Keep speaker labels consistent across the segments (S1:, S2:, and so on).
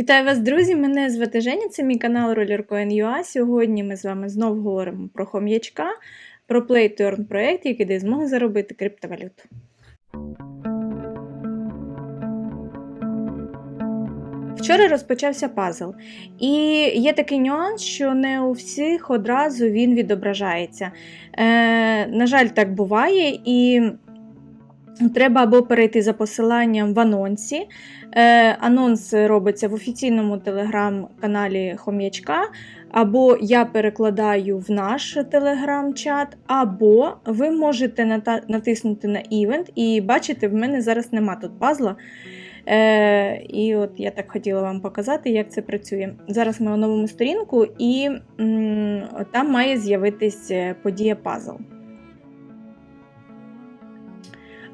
S1: Вітаю вас, друзі! Мене звати Женя, це мій канал RollerCoin.ua. Сьогодні ми з вами знову говоримо про хом'ячка, про Play to проєкт, який дає змогу заробити криптовалюту. Вчора розпочався пазл, і є такий нюанс, що не у всіх одразу він відображається. Е, На жаль, так буває, і треба або перейти за посиланням в анонсі. Е, Анонс робиться в офіційному телеграм-каналі Хом'ячка, або я перекладаю в наш телеграм-чат, або ви можете натиснути на івент і бачите, в мене зараз нема тут пазла. Е, і от я так хотіла вам показати, як це працює. Зараз ми оновимо сторінку, і м, там має з'явитись е, подія пазл.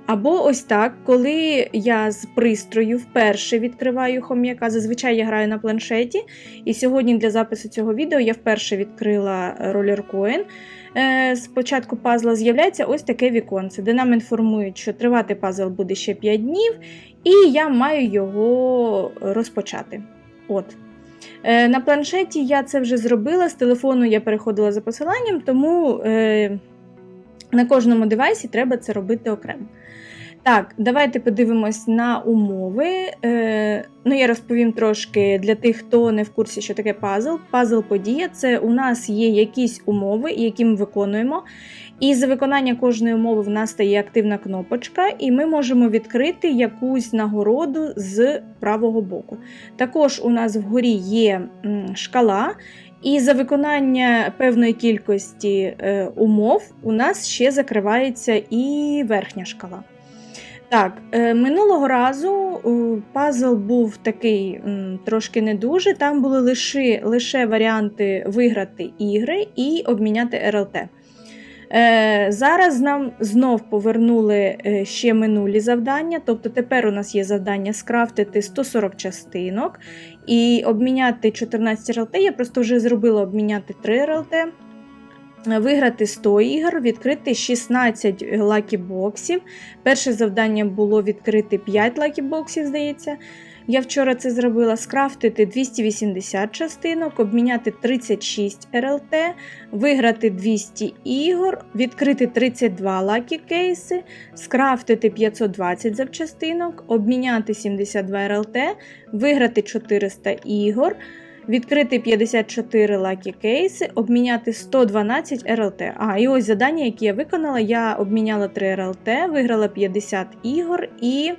S1: Або ось так, коли я з пристрою вперше відкриваю хом'яка, зазвичай я граю на планшеті. І сьогодні для запису цього відео я вперше відкрила ролеркоін. Е, Спочатку пазла з'являється ось таке віконце, де нам інформують, що тривати пазл буде ще 5 днів, і я маю його розпочати. От. Е, На планшеті я це вже зробила, з телефону я переходила за посиланням, тому е, на кожному девайсі треба це робити окремо. Так, давайте подивимось на умови. Е, ну, я розповім трошки для тих, хто не в курсі, що таке пазл. Пазл-подія це у нас є якісь умови, які ми виконуємо. І за виконання кожної умови в нас стає активна кнопочка, і ми можемо відкрити якусь нагороду з правого боку. Також у нас вгорі є шкала. І за виконання певної кількості е, умов у нас ще закривається і верхня шкала. Так, е, минулого разу е, пазл був такий трошки не дуже. Там були лише, лише варіанти виграти ігри і обміняти РЛТ. Е, Зараз нам знов повернули е, ще минулі завдання. Тобто тепер у нас є завдання скрафтити 140 частинок і обміняти 14 РЛТ. Я просто вже зробила обміняти 3 РЛТ. Виграти 100 ігор, відкрити 16 лакі-боксів. Перше завдання було відкрити 5 лакі-боксів, здається. Я вчора це зробила: скрафтити 280 частинок, обміняти 36 РЛТ, виграти 200 ігор, відкрити 32 лакі кейси, скрафтити 520 запчастинок, обміняти 72 РЛТ, виграти 400 ігор. Відкрити 54 лакі кейси, обміняти 112 РЛТ. А, і ось завдання, які я виконала, я обміняла 3 РЛТ, виграла 50 ігор і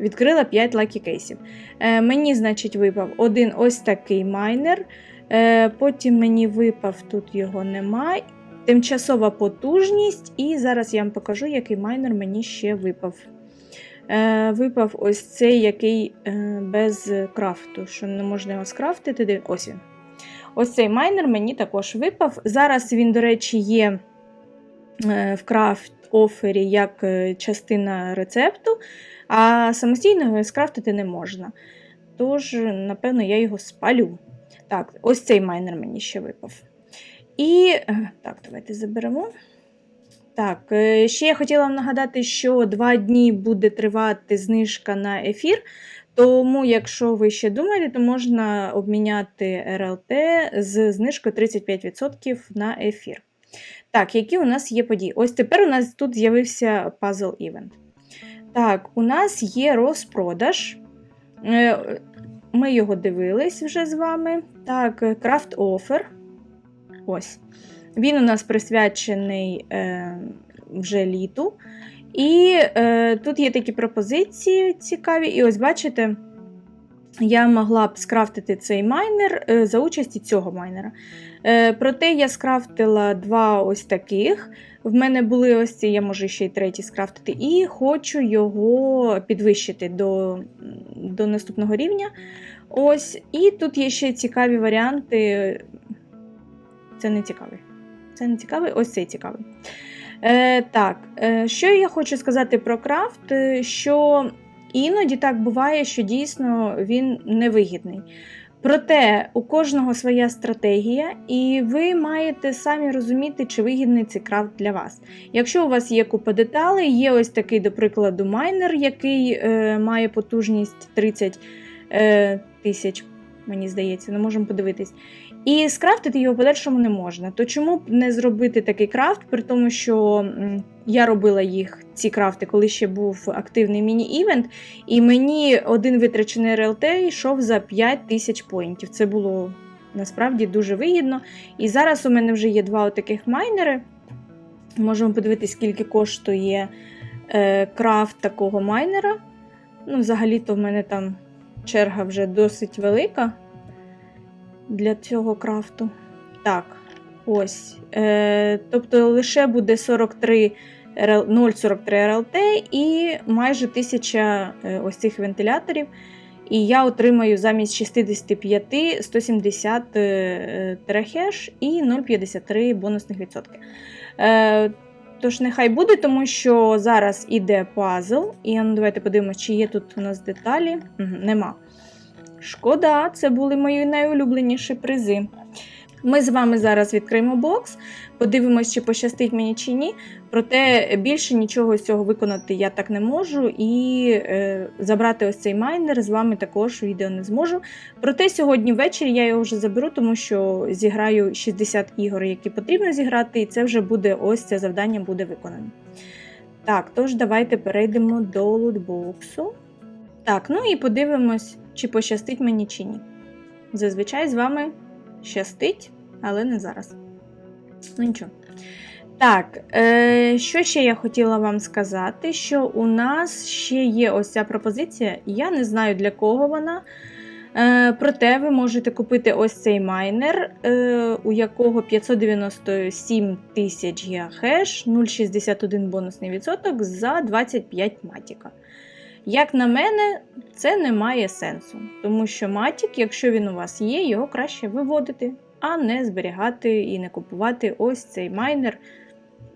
S1: відкрила 5 лакі кейсів. Е, мені, значить, випав один ось такий майнер. Е, потім мені випав, тут його немає. Тимчасова потужність, і зараз я вам покажу, який майнер мені ще випав. Е, Випав ось цей який е, без крафту, що не можна його скрафтити. Ось він. Ось цей майнер мені також випав. Зараз він, до речі, є е, в крафт офері як е, частина рецепту, а самостійно його скрафтити не можна. Тож, напевно, я його спалю. Так, ось цей майнер мені ще випав. І е, так, давайте заберемо. Так, е, ще я хотіла вам нагадати, що два дні буде тривати знижка на ефір. Тому, якщо ви ще думаєте, то можна обміняти РЛТ з знижкою 35% на ефір. Так, які у нас є події? Ось тепер у нас тут з'явився пазл івент. Так, у нас є розпродаж. Е, Ми його дивились вже з вами. Так, крафт офер. Ось. Він у нас присвячений е, вже літу. І е, тут є такі пропозиції цікаві. І ось бачите, я могла б скрафтити цей майнер е, за участі цього майнера. Е, проте я скрафтила два ось таких. В мене були ось ці, я можу ще й третій скрафтити, і хочу його підвищити до, до наступного рівня. Ось, І тут є ще цікаві варіанти. Це не цікавий. Це не цікавий, ось цей цікавий. Е, Так, е, що я хочу сказати про крафт, е, що іноді так буває, що дійсно він невигідний. Проте у кожного своя стратегія, і ви маєте самі розуміти, чи вигідний цей крафт для вас. Якщо у вас є купа деталей, є ось такий, до прикладу, майнер, який е, має потужність 30 е, тисяч мені здається, не можемо подивитись. І скрафтити його по-першому не можна. То чому б не зробити такий крафт, при тому, що я робила їх, ці крафти, коли ще був активний міні-івент, і мені один витрачений РЛТ йшов за 5 тисяч поінтів. Це було насправді дуже вигідно. І зараз у мене вже є два таких майнери. Можемо подивитися, скільки коштує е, крафт такого майнера. Ну, взагалі-то в мене там черга вже досить велика для цього крафту. Так, ось. Е, тобто лише буде 43 0,43 РЛТ і майже 1000 е, ось цих вентиляторів. І я отримаю замість 65 170 е, терахеш і 0,53 бонусних відсотки. Е, Тож нехай буде, тому що зараз іде пазл. І ну, давайте подивимося, чи є тут у нас деталі. Угу, нема. Шкода, це були мої найулюбленіші призи. Ми з вами зараз відкриємо бокс, подивимось, чи пощастить мені чи ні. Проте більше нічого з цього виконати я так не можу, і е, забрати ось цей майнер з вами також відео не зможу. Проте сьогодні ввечері я його вже заберу, тому що зіграю 60 ігор, які потрібно зіграти, і це вже буде ось це завдання буде виконано. Так, тож давайте перейдемо до лутбоксу. Так, ну і подивимось, чи пощастить мені чи ні. Зазвичай з вами щастить, але не зараз. Ну нічого. Так, е, що ще я хотіла вам сказати, що у нас ще є ось ця пропозиція. Я не знаю для кого вона. Е, проте ви можете купити ось цей майнер, е, у якого 597 тисяч геохеш, 0,61 бонусний відсоток за 25 матіка. Як на мене, це не має сенсу, тому що матік, якщо він у вас є, його краще виводити, а не зберігати і не купувати ось цей майнер.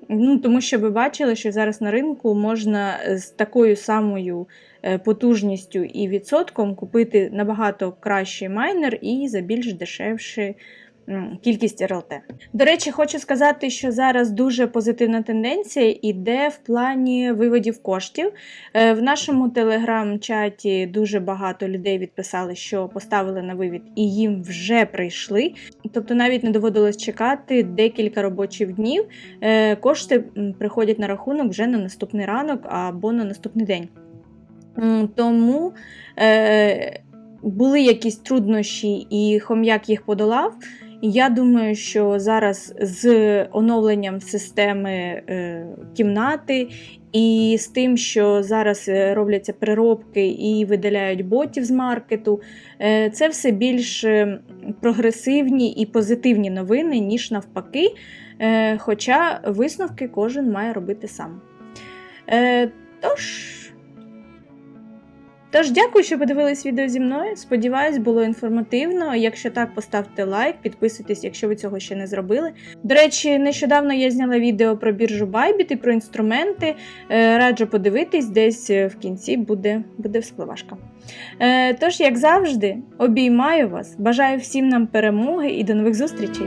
S1: Ну, Тому що ви бачили, що зараз на ринку можна з такою самою е, потужністю і відсотком купити набагато кращий майнер і за більш дешевший кількість РЛТ. До речі, хочу сказати, що зараз дуже позитивна тенденція іде в плані виводів коштів. Е, В нашому телеграм-чаті дуже багато людей відписали, що поставили на вивід і їм вже прийшли. Тобто навіть не доводилось чекати декілька робочих днів. Е, Кошти приходять на рахунок вже на наступний ранок або на наступний день. Тому е, були якісь труднощі, і хом'як їх подолав. Я думаю, що зараз з оновленням системи е, кімнати і з тим, що зараз е, робляться переробки і видаляють ботів з маркету, е, це все більш прогресивні і позитивні новини, ніж навпаки. Хоча висновки кожен має робити сам. Тож. Тож, дякую, що подивились відео зі мною. Сподіваюсь, було інформативно. Якщо так, поставте лайк, підписуйтесь, якщо ви цього ще не зробили. До речі, нещодавно я зняла відео про біржу Bybit і про інструменти. Е, раджу подивитись, десь в кінці буде, буде вспливашка. Е, тож, як завжди, обіймаю вас, бажаю всім нам перемоги і до нових зустрічей!